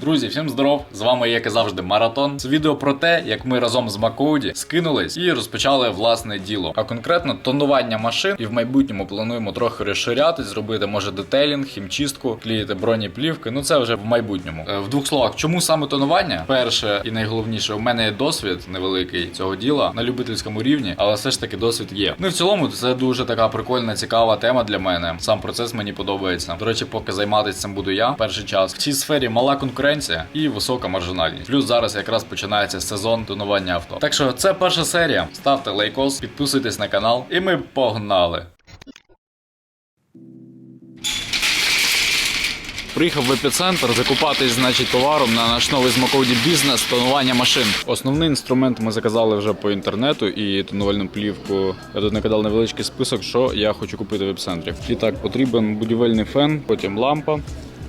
Друзі, всім здоров! З вами, як і завжди, маратон. Це відео про те, як ми разом з Макоуді скинулись і розпочали власне діло. А конкретно тонування машин. І в майбутньому плануємо трохи розширятись, зробити може детейлінг, хімчистку, клеїти бронеплівки. Ну це вже в майбутньому. Е, В двох словах, чому саме тонування? Перше і найголовніше, у мене є досвід невеликий цього діла на любительському рівні, але все ж таки досвід є. Ну і в цілому це дуже така прикольна, цікава тема для мене. Сам процес мені подобається. До речі, поки займатися цим буду я. Перший час в цій сфері мала конкуренція і висока маржинальність. Плюс зараз якраз починається сезон тонування авто. Так що це перша серія. Ставте лайкос, підписуйтесь на канал, і ми погнали. Приїхав в епіцентр закупатись, значить, товаром на наш новий змаковді бізнес тонування машин. Основний інструмент ми заказали вже по інтернету і тонувальну плівку. Я тут накидав невеличкий список, що я хочу купити в епіцентрі. І так, потрібен будівельний фен, потім лампа.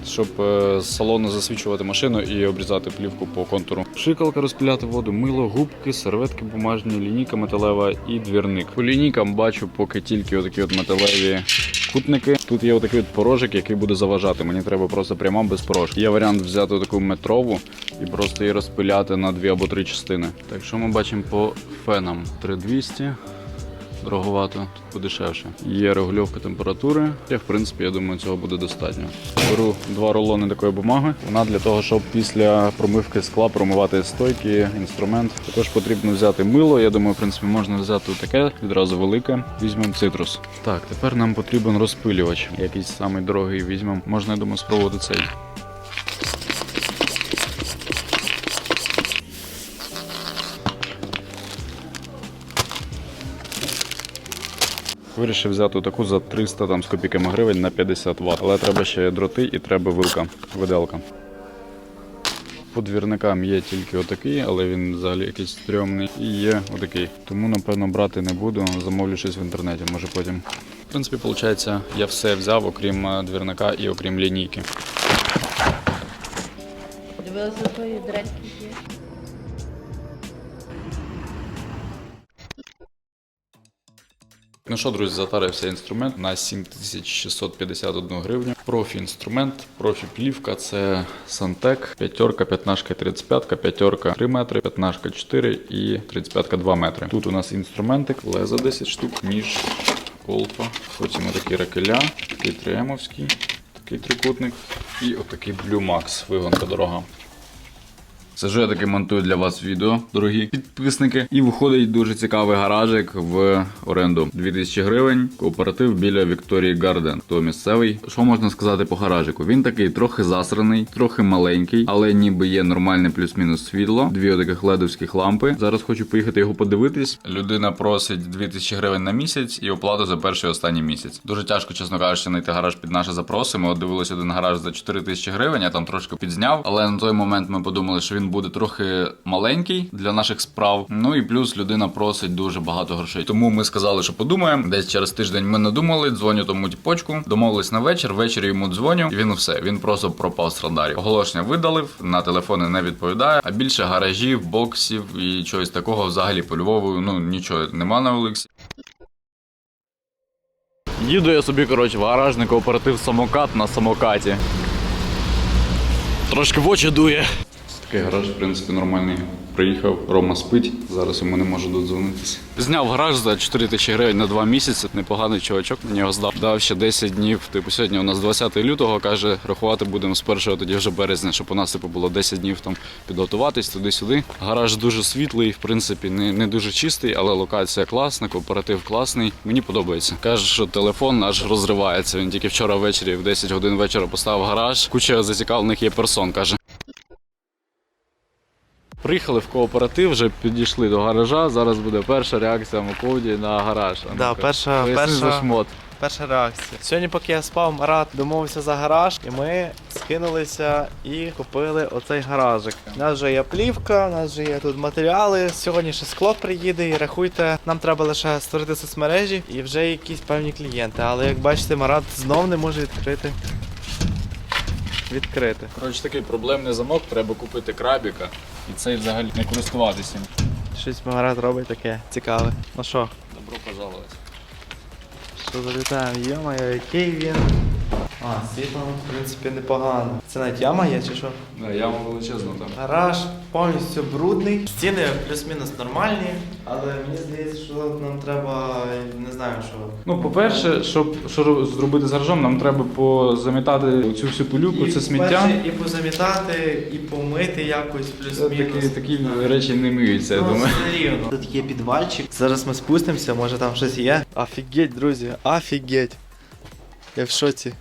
Щоб е, з салону засвічувати машину і обрізати плівку по контуру. Шикалка розпиляти воду, мило, губки, серветки бумажні, лінійка металева і двірник. По лінійкам бачу поки тільки отакі от металеві кутники. Тут є отакий от порожик, який буде заважати. Мені треба просто пряма без порожки. Є варіант взяти таку метрову і просто її розпиляти на дві або три частини. Так що ми бачимо по фенам 3200. Дороговато, тут подешевше. Є регульовка температури. Я, в принципі, я думаю, цього буде достатньо. Беру два рулони такої бумаги. Вона для того, щоб після промивки скла промивати стойки, інструмент. Також потрібно взяти мило. Я думаю, в принципі, можна взяти таке відразу велике. Візьмемо цитрус. Так, тепер нам потрібен розпилювач. Якийсь самий дорогий візьмемо. Можна, я думаю, спробувати цей. Вирішив взяти таку за 300 там, з копійками гривень на 50 Вт. Але треба ще дроти і треба вилка, виделка. По двірникам є тільки отакий, але він взагалі якийсь стрьомний. І є отакий. Тому, напевно, брати не буду, замовлю щось в інтернеті, може потім. В принципі, виходить, я все взяв, окрім е, двірника і окрім лінійки. Дивилася твої дреньки є? Ну що, друзі, затарився інструмент на 7651 гривню. Профі інструмент, профі плівка це Santec, п'ятерка, п'ятнашка, 35, п'ятерка 3 метри, п'ятнашка 4 і 35 2 метри. Тут у нас інструментик, лезо 10 штук, ніж, колфа, потім отакі ракеля, такий триемовський, такий трикутник і отакий Blue Max, вигонка дорога. Сижу я таки монтую для вас відео, дорогі підписники. І виходить дуже цікавий гаражик в оренду. 2000 гривень. Кооператив біля Вікторії Гарден. Хто місцевий. Що можна сказати по гаражику? Він такий трохи засраний, трохи маленький, але ніби є нормальне плюс-мінус світло. Дві таких ледовських лампи. Зараз хочу поїхати його подивитись. Людина просить 2000 гривень на місяць і оплату за перший і останній місяць. Дуже тяжко, чесно кажучи, знайти гараж під наші запроси. Ми от дивилися один гараж за 4000 гривень. Я там трошки підзняв, але на той момент ми подумали, що він буде трохи маленький для наших справ. Ну і плюс людина просить дуже багато грошей. Тому ми сказали, що подумаємо. Десь через тиждень ми надумали, дзвоню тому тіпочку, домовились на вечір. Ввечері йому дзвоню. Він все. Він просто пропав з радарів. Оголошення видалив, на телефони не відповідає. А більше гаражів, боксів і чогось такого взагалі по Львову. Ну нічого нема на Олексі. Їду я собі, коротше, в гаражний кооператив самокат на самокаті. Трошки в очі дує. Такий гараж, в принципі, нормальний. Приїхав, Рома спить, зараз йому не можу додзвонитися. Зняв гараж за 4 тисячі гривень на 2 місяці. Непоганий чувачок на нього здав. Дав ще 10 днів. Типу, сьогодні у нас 20 лютого, каже, рахувати будемо з 1 тоді вже березня, щоб у нас типу, було 10 днів там підготуватись туди-сюди. Гараж дуже світлий, в принципі, не, не дуже чистий, але локація класна, кооператив класний. Мені подобається. Каже, що телефон аж розривається. Він тільки вчора ввечері, в 10 годин вечора поставив гараж. Куча зацікавлених є персон, каже. Приїхали в кооператив, вже підійшли до гаража. Зараз буде перша реакція Маковді на гараж. А Да, ну-ка, перша- поясни перша- за шмот. Перша реакція. Сьогодні, поки я спав, Марат домовився за гараж, і ми скинулися і купили оцей гаражик. У нас вже є плівка, у нас вже є тут матеріали. Сьогодні ще скло приїде і рахуйте, нам треба лише створити соцмережі і вже якісь певні клієнти. Але як бачите, Марат знов не може відкрити. Відкрити. Коротше, такий проблемний замок, треба купити крабіка і цей взагалі не користуватися. Щось Марат робить таке цікаве. Ну що, Добро пожаловать. що залітаємо? Йо-моє, який він А, світло, в принципі, непогано. Це навіть яма є чи що? Яма величезна там. Гараж повністю брудний. Стіни плюс-мінус нормальні, але мені здається, що нам треба, не знаю, що. Ну, по-перше, щоб що зробити з гаражом, нам треба позамітати цю всю пилюку, це сміття. і позамітати, і помити якось Це плюс-мінус. такі, такі речі не миються, я Ну, думаю. все рівно. Тут є підвальчик. Зараз ми спустимося, може там щось є. Офігеть, друзі, офігеть. Я в шоці.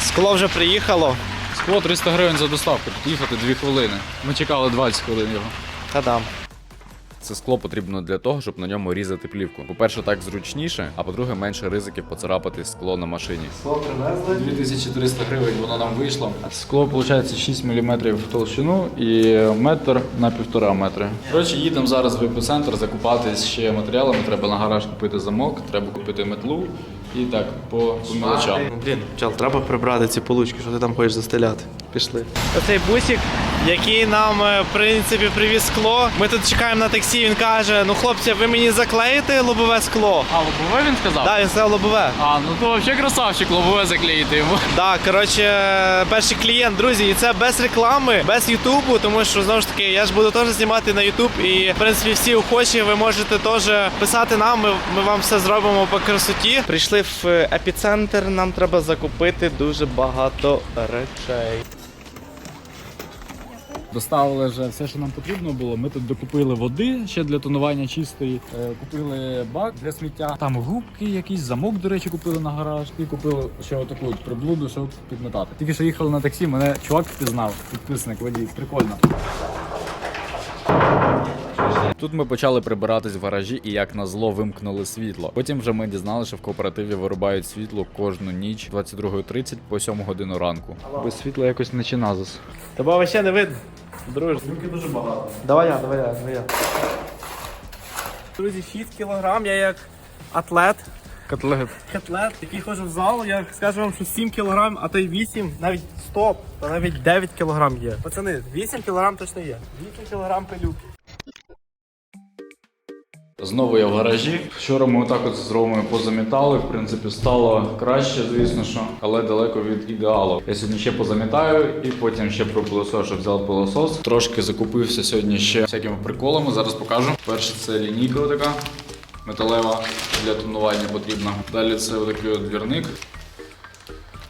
Скло вже приїхало. Скло 300 гривень за доставку, тут їхати 2 хвилини. Ми чекали 20 хвилин його. Та-дам. Це скло потрібно для того, щоб на ньому різати плівку. По-перше, так зручніше, а по-друге, менше ризиків поцарапати скло на машині. Скло привезли. 2300 гривень воно нам вийшло. Скло виходить 6 мм в толщину і метр на півтора метри. Коротше, їдемо зараз в епіцентр закупатись ще матеріалами. Треба на гараж купити замок, треба купити метлу і так по, по мелочам. Ну, Блін, чел, треба прибрати ці получки, що ти там хочеш застеляти. Пішли. Оцей бусик, який нам, е, в принципі, привіз скло. Ми тут чекаємо на таксі, він каже: ну хлопці, ви мені заклеїте лобове скло. А, лобове він сказав? Так, він сказав лобове. А, ну то взагалі красавчик, лобове заклеїти йому. Так, коротше, перший клієнт, друзі, і це без реклами, без Ютубу, тому що знову ж таки я ж буду теж знімати на Ютуб. І в принципі всі охочі, ви можете теж писати нам. Ми, ми вам все зробимо по красоті. Прийшли в епіцентр. Нам треба закупити дуже багато речей. Доставили вже все, що нам потрібно було. Ми тут докупили води ще для тонування чистої. Е, Купили бак для сміття. Там губки, якийсь замок, до речі, купили на гараж. І купили ще отаку от приблуду, щоб підметати. Тільки що їхали на таксі, мене чувак впізнав, підписник водій. Прикольно. Тут ми почали прибиратись в гаражі і як назло вимкнули світло. Потім вже ми дізналися, що в кооперативі вирубають світло кожну ніч з 22.30 по 7 годину ранку. Без світла якось не чиназис. Тебе вообще не видно. Друже, Руки дуже багато. Давай я, давай я, давай я. Друзі, 6 кілограм, я як атлет. Котлет. Котлет, який ходжу в зал, я скажу вам, що 7 кілограм, а то й 8, навіть стоп, то навіть 9 кілограм є. Пацани, 8 кілограм точно є. 8 кілограм пилюки. Знову я в гаражі. Вчора ми отак от з Ромою позамітали. В принципі, стало краще, звісно, що, але далеко від ідеалу. Я сьогодні ще позамітаю і потім ще про пилосос, взяв пилосос. Трошки закупився сьогодні ще всякими приколами. Зараз покажу. Перше це лінійка така металева для тонування потрібна. Далі це отакий от двірник.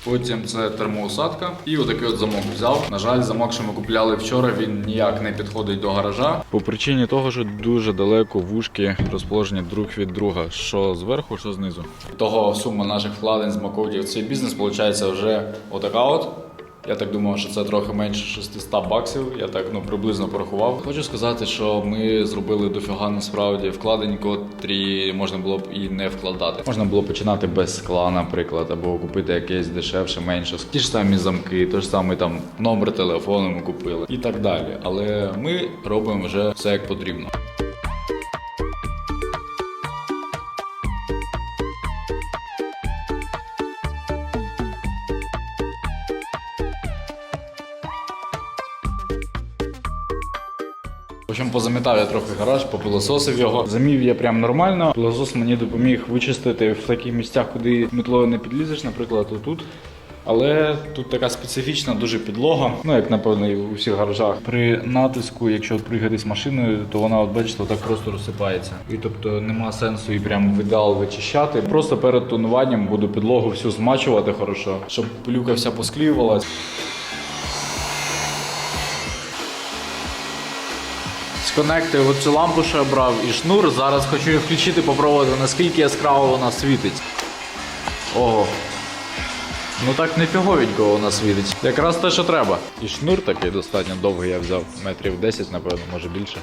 Потім це термоусадка і отакий от замок взяв. На жаль, замок, що ми купляли вчора, він ніяк не підходить до гаража. По причині того, що дуже далеко вушки розположені друг від друга, що зверху, що знизу. Того сума наших вкладень з Маковді в цей бізнес виходить вже отака от. Я так думав, що це трохи менше 600 баксів. Я так ну приблизно порахував. Хочу сказати, що ми зробили дофіга насправді вкладень, котрі можна було б і не вкладати. Можна було починати без скла, наприклад, або купити якесь дешевше, менше. Ті ж самі замки, той ж самий там номер телефону ми купили і так далі. Але ми робимо вже все як потрібно. Общем, позамітав я трохи гараж, попилососив його. Замів я прям нормально. Пилосос мені допоміг вичистити в таких місцях, куди метлою не підлізеш, наприклад, отут. Але тут така специфічна дуже підлога. Ну, як напевно, і у всіх гаражах. При натиску, якщо пригати з машиною, то вона, от бачите, так просто розсипається. І тобто нема сенсу і прям в ідеал вичищати. Просто перед тонуванням буду підлогу всю змачувати хорошо, щоб пилюка вся посклювалась. Сконектив оцю лампу, що я брав, і шнур. Зараз хочу її включити, попробувати, наскільки яскраво вона світить. Ого. Ну так не фіговенько вона світить. Якраз те, що треба. І шнур такий достатньо довгий я взяв. Метрів 10, напевно, може більше.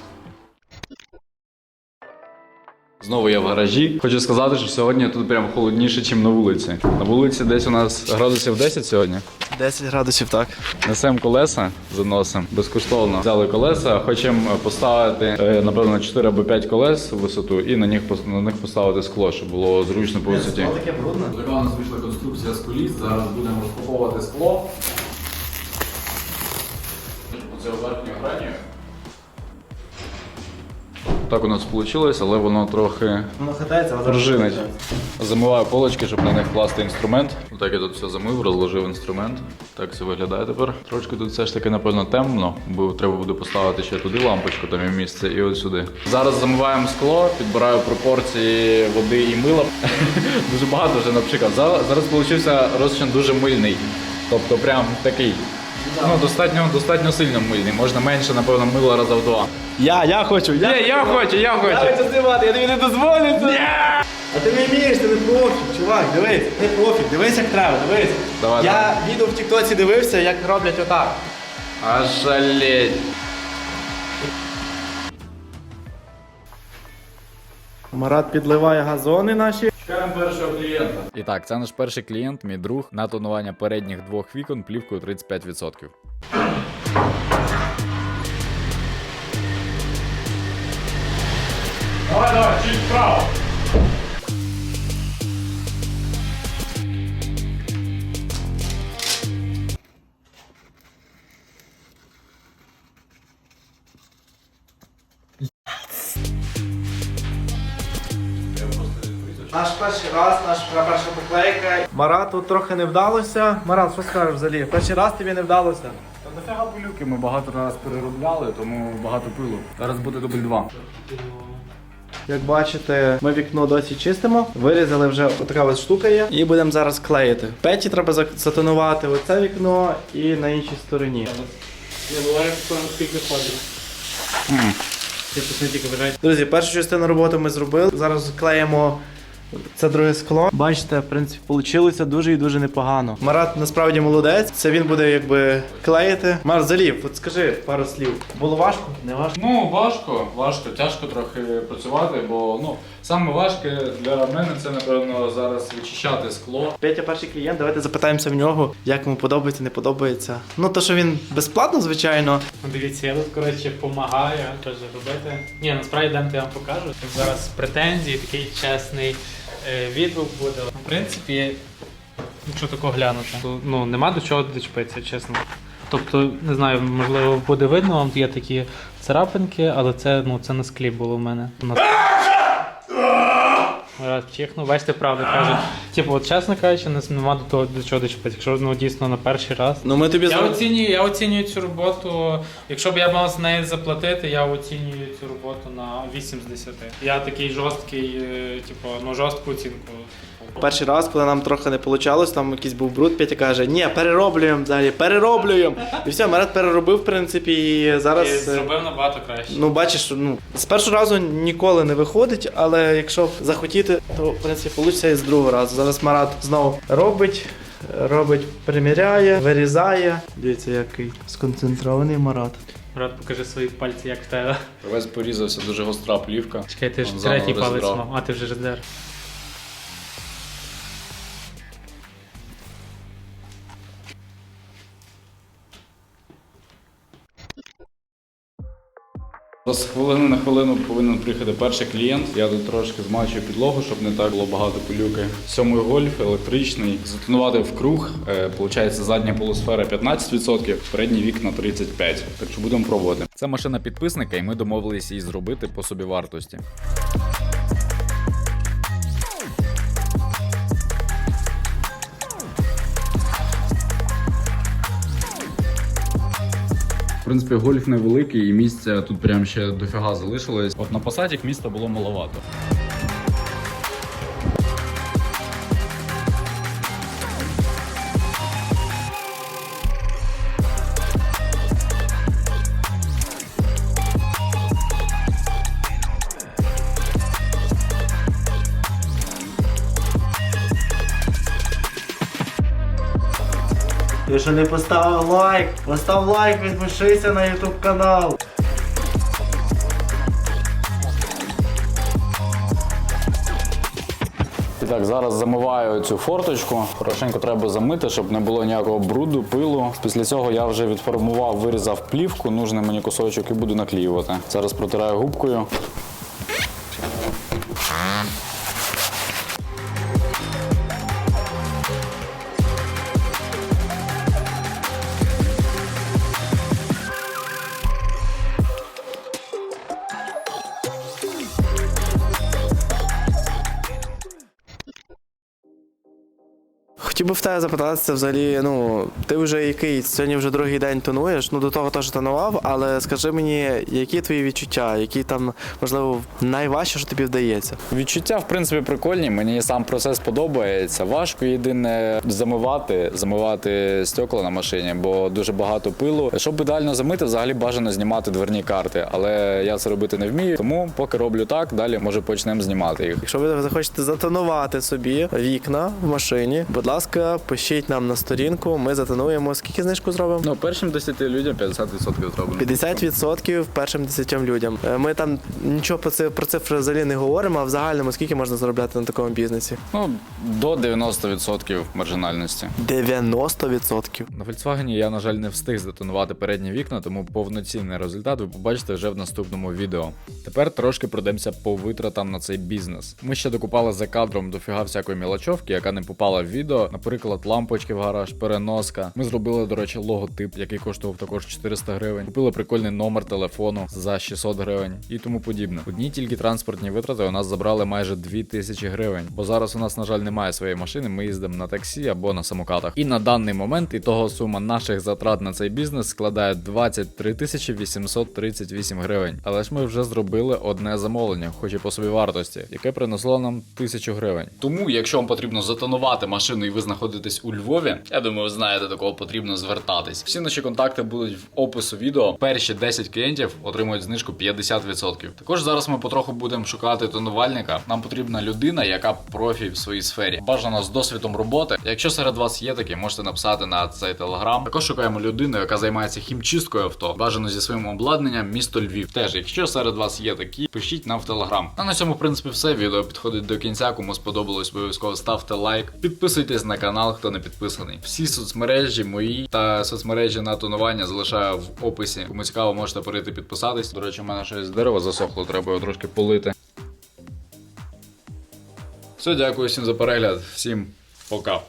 Знову я в гаражі. Хочу сказати, що сьогодні тут прям холодніше, ніж на вулиці. На вулиці десь у нас градусів 10 сьогодні. 10 градусів, так. Несемо колеса, заносимо безкоштовно. Взяли колеса, хочемо поставити, е, напевно, 4 або 5 колес в висоту і на них, на них поставити скло, щоб було зручно по висоті. таке брудно. Така у нас вийшла конструкція з коліс. Зараз будемо розпаковувати скло. Оце верхньою гранію. Так у нас вийшло, але воно трохи Воно хитається, але пружинить. Замиваю полочки, щоб на них класти інструмент. Так я тут все замив, розложив інструмент. Так все виглядає тепер. Трошки тут все ж таки, напевно, темно, бо треба буде поставити ще туди лампочку, там є місце, і от сюди. Зараз замиваємо скло, підбираю пропорції води і мила. дуже багато вже наприклад. Зараз, зараз вийшов розчин дуже мильний. Тобто прям такий. Ну, достатньо, достатньо сильно мильний. Можна менше, напевно, мила раза в два. Я, я хочу, я. Ні, я хочу, я хочу. Я хочу знімати, я тобі не дозволю це. А ти не вмієш, ти не профік, чувак, дивись, не профік, дивись як треба, дивись. Давай, я давай. відео в Тіктоці дивився, як роблять отак. Аж жалеть. Марат підливає газони наші. Чекаємо першого клієнта. І так, це наш перший клієнт, мій друг, на тонування передніх двох вікон плівкою 35%. Давай, давай, чуть вправо. Раз, наша перша поклейка. Марату трохи не вдалося. Марат, що скажеш взагалі? Перший раз тобі не вдалося. Та дофіга пилюки, ми багато раз переробляли, тому багато пилу. Зараз буде дубль 2. Як бачите, ми вікно досі чистимо. Вирізали вже така ось штука є. І будемо зараз клеїти. Петі треба за- затонувати оце вікно і на іншій стороні. Друзі, першу частину роботи ми зробили. Зараз клеїмо це друге скло. Бачите, в принципі, вийшло дуже і дуже непогано. Марат насправді молодець. Це він буде якби клеїти. Марат, залів, от скажи пару слів. Було важко? Не важко? Ну, важко, важко, тяжко трохи працювати, бо ну, саме важке для мене це, напевно, зараз вичищати скло. Петя перший клієнт, давайте запитаємося в нього, як йому подобається, не подобається. Ну, то, що він безплатно, звичайно. Ну, Дивіться, я тут коротше допомагаю теж робити. Ні, насправді дам я вам покажу. Зараз претензії, такий чесний відгук буде. В принципі, якщо тако глянути, то ну нема до чого дочепитися, чесно. Тобто, не знаю, можливо, буде видно, вам є такі царапинки, але це, ну, це на склі було в мене. У нас- Раз чихну, бачите, правда кажуть. Типу, от чесно кажучи, не- нема до того до чого дочепитися. Якщо ну дійсно на перший раз. Ну, ми тобі Я оцінюю, я оцінюю цю роботу. Якщо б я мав з неї заплатити, я оцінюю цю роботу на 8 з 10. Я такий жорсткий, е, типу, ну жорстку оцінку. Перший раз, коли нам трохи не вийшло, там якийсь був бруд, Петя каже, ні, перероблюємо взагалі, перероблюємо. І все, Марат переробив, в принципі, і зараз. І е, зробив набагато краще. Ну, бачиш, ну, з першого разу ніколи не виходить, але якщо захотіти, то в принципі вийде і з другого разу. Зараз Марат знову робить, робить, приміряє, вирізає. Дивіться, який сконцентрований Марат. Марат, покажи свої пальці, як в тебе. Весь порізався, дуже гостра плівка. Чекай, ти ж заново третій палець розібрав. мав, а ти вже роздер. З хвилини на хвилину повинен приїхати перший клієнт. Я тут трошки змачую підлогу, щоб не так було багато пилюки. Сьомий гольф, електричний. Затонувати в круг. Е, Получається задня полусфера 15%, передні вікна 35%. Так що будемо пробувати. Це машина підписника, і ми домовилися її зробити по собівартості. Принципі, гольф невеликий і місця тут прям ще дофіга залишилось. От на посадік міста було маловато. Що не поставив лайк? Постав лайк, підпишися на YouTube канал. Так, зараз замиваю цю форточку. Хорошенько треба замити, щоб не було ніякого бруду, пилу. Після цього я вже відформував, вирізав плівку, нужний мені кусочок і буду наклеювати. Зараз протираю губкою. Хотів би в тебе запитатися взагалі, ну, ти вже який сьогодні вже другий день тонуєш, ну до того теж тонував, але скажи мені, які твої відчуття, які там, можливо, найважче, що тобі вдається? Відчуття, в принципі, прикольні. Мені сам процес подобається. Важко єдине замивати, замивати стекла на машині, бо дуже багато пилу. Щоб ідеально замити, взагалі бажано знімати дверні карти. Але я це робити не вмію, тому поки роблю так, далі може почнемо знімати їх. Якщо ви захочете затонувати собі вікна в машині, будь ласка, пишіть нам на сторінку, ми затонуємо. Скільки знижку зробимо? Ну, першим 10 людям 50% зроблено. 50% першим 10 людям. Е, Ми там нічого про це про цифри взагалі не говоримо, а в загальному скільки можна заробляти на такому бізнесі? Ну, до 90% маржинальності. 90%. На Volkswagen я, на жаль, не встиг здетонувати передні вікна, тому повноцінний результат ви побачите вже в наступному відео. Тепер трошки пройдемося по витратам на цей бізнес. Ми ще докупали за кадром дофіга всякої мілочовки, яка не попала в відео. Наприклад, лампочки в гараж, переноска. Ми зробили, до речі, логотип, який коштував також 400 гривень. Купили прикольний номер телефону за 600 гривень і тому подібне. Одні тільки транспортні витрати у нас забрали майже 2000 гривень, бо зараз у нас, на жаль, немає своєї машини. Ми їздимо на таксі або на самокатах. І на даний момент ітого сума наших затрат на цей бізнес складає 23 тисячі 838 гривень. Але ж ми вже зробили одне замовлення, хоч і по собі вартості, яке принесло нам 1000 гривень. Тому, якщо вам потрібно затонувати машину і ви знаходитесь у Львові, я думаю, ви знаєте, до кого потрібно звертатись. Всі наші контакти будуть в опису відео. Перші 10 клієнтів отримують знижку 50%. Також зараз ми потроху будемо шукати тонувальника. Нам потрібна людина, яка профі в своїй сфері. Бажано з досвідом роботи. Якщо серед вас є такі, можете написати на цей телеграм. Також шукаємо людину, яка займається хімчисткою авто. Бажано зі своїм обладнанням місто Львів. Теж, якщо серед вас є такі, пишіть нам в телеграм. А на цьому, в принципі, все. Відео підходить до кінця. Кому сподобалось, обов'язково ставте лайк. Підписуйтесь на канал, хто не підписаний. Всі соцмережі мої та соцмережі на тонування залишаю в описі. Кому цікаво, можете перейти підписатись. До речі, у мене щось дерево засохло, треба його трошки полити. Все, дякую всім за перегляд. Всім пока.